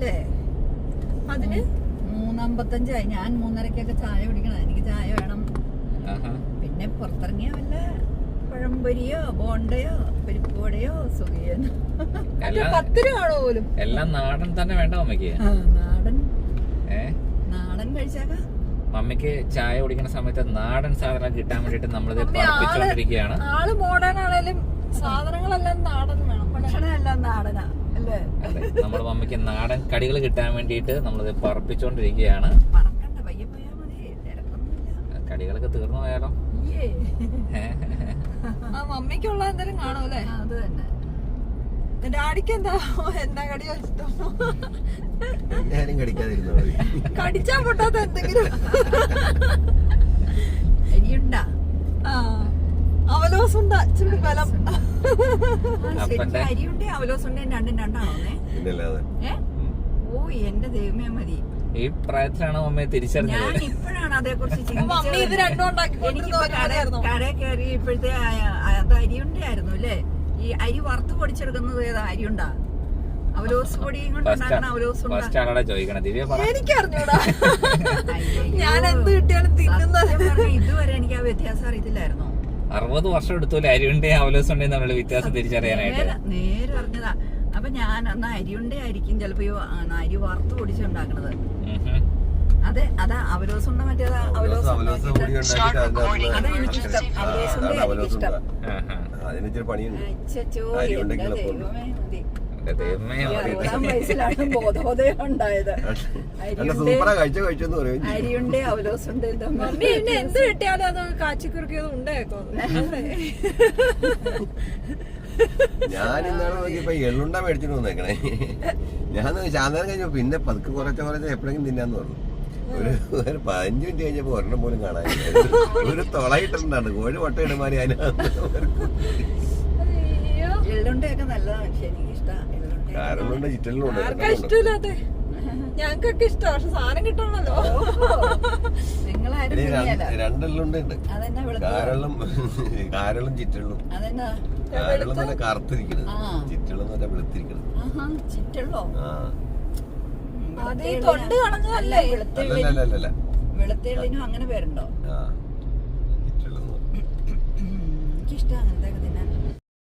സമയല്ലേ അതിന്? മൂന്നമ്പത്തഞ്ചായി ഞാൻ മൂന്നരക്കൊക്കെ ചായ കുടിക്കണം. എനിക്ക് ചായ വേണം. ആഹാ. പിന്നെ പുറത്തിറങ്ങിയ വല്ല പഴംപൊരിയോ ബോണ്ടയോ പരിപ്പുവടയോ സുഖിയനോ. പത്ത് രൂപ പോലും? എല്ലാം നാടൻ തന്നെ വേണ്ട അമ്മയ്ക്ക് നാടൻ. നാടൻ കഴിച്ചാക്ക? മമ്മിക്ക് ചായ കുടിക്കുന്ന സമയത്ത് നാടൻ സാധനം കിട്ടാൻ വേണ്ടിട്ട് നമ്മളിത് പഠിപ്പിച്ചുകൊണ്ടിരിക്കുകയാണ്. ആൾ മോഡേൺ ആണേലും സാധനങ്ങളെല്ലാം നാടൻ വേണം. ഭക്ഷണം എല്ലാം നാടനാ. അല്ലേ അതെ നമ്മുടെ മമ്മിക്ക് നാടൻ കടികൾ കിട്ടാൻ വേണ്ടിയിട്ട് നമ്മളിത് പറപ്പിച്ചോണ്ടിരിക്കുകയാണ്. കടികളൊക്കെ തീർന്നു പോയാലോ? മമ്മിക്കുള്ള എന്തായാലും കാണും അത് തന്നെ. ഡാഡിക്ക് എന്താ? എന്താ കടിയോ ഇഷ്ടം ഞാനും കടിച്ചാ പൊട്ടാത്ത എന്തെങ്കിലും അരിയുണ്ടാ ആ അവലോസുണ്ട ഇച്ചിരി ബലം അപ്പന്റെ- അരിയുണ്ടേ അവലോസുണ്ടേ രണ്ടും രണ്ടാണോന്നേ പിന്നല്ലാതെ ഏ ഓ എന്റെ ദൈവമേ മതി. ഈ പ്രായത്തിലാണ് മമ്മിയെ ഞാൻ തിരിച്ചറിഞ്ഞത് ഇപ്പോഴാണ് അതേ കുറിച്ച് മമ്മി ഇത് രണ്ടും ഉണ്ടാക്കി എനിക്കിപ്പോ കട കട കയറി ഇപ്പോഴത്തെ അത് അരിയുണ്ടേ ആയിരുന്നു അല്ലേ? ഈ അരി വറുത്ത് പൊടിച്ചെടുക്കുന്നത് ഏതാ? അരിയുണ്ടാ അവലോസ് പൊടിയും കൊണ്ട് അവലോസ് എനിക്കറിഞ്ഞൂടാ. ഞാൻ എന്ത് കിട്ടിയാലും തിന്നുന്നത്. ഇതുവരെ എനിക്ക് ആ വ്യത്യാസം അറിയത്തില്ലായിരുന്നു. അറുപത് വർഷം എടുത്തൂലെ അരിയുണ്ടേ അവലോസുണ്ടേ തമ്മിലുള്ള വ്യത്യാസം തിരിച്ചറിയാനായിട്ട്. നേരെ അറിഞ്ഞതാ അപ്പൊ ഞാൻ അന്ന് അരിയുണ്ടേ ആയിരിക്കും ചിലപ്പോ അരി വറുത്ത് പൊടിച്ചുണ്ടാക്കണത്. അതെ അതാ അവലോസുണ്ട മറ്റേതാ? എനിക്കിഷ്ടം. അവലോസുണ്ട എനിക്കിഷ്ടം. ഇച്ചിരി പണിയുണ്ട്. വയസ്സിലാണ് ബോധോദയം ഉണ്ടായത് അരിയുണ്ടേ. അവലോസുണ്ട് മമ്മി എന്നെ എന്ത് കിട്ടിയാലും അത് കാച്ചിക്കുറുക്കിയത് ഉണ്ടായേക്കോ ഞാൻ ഇന്നാണ് നോക്കിയപ്പോ എള്ളുണ്ട മേടിച്ചിട്ട് വന്നേക്കണേ. ഞാൻ ശാന്തനം കഴിഞ്ഞപ്പോ പിന്നെ പതുക്കെ കുറച്ച കുറച്ച എപ്പോഴെങ്കിലും തിന്നാന്ന് പറഞ്ഞു. ഒരു ഒരു പതിനഞ്ച് മിനിറ്റ് കഴിഞ്ഞപ്പോ ഒരെണ്ണം പോലും കാണാനില്ല. ഒരു തുളയിട്ടിട്ടുണ്ടാണ് കോഴി മുട്ടയിടുമാരി അതിനകത്ത് അയ്യോ നല്ലതാണ്. പക്ഷെ എനിക്ക് ആർക്കാ ഇഷ്ടമില്ലാത്തെ ഞങ്ങൾക്കൊക്കെ ഇഷ്ടം. പക്ഷെ സാധനം കിട്ടണല്ലോ നിങ്ങളാരും ഇനി തിന്നിയല്ല രണ്ട് രണ്ടെള്ളുണ്ട് ഉണ്ട് അതെന്നാ വെളുത്ത കാരളും കാരളും ചിറ്റളും. അതെന്നാ? കാരളം തന്നെ കറുത്തിരിക്കുന്നത്. ചിറ്റളും തന്നെ വെളുത്തിരിക്കുന്നത് അത് ഈ തൊണ്ട് കളഞ്ഞതല്ലേ? അല്ലല്ല അങ്ങനെ പേരുണ്ടോ? എനിക്കിഷ്ടം അങ്ങനത്തെ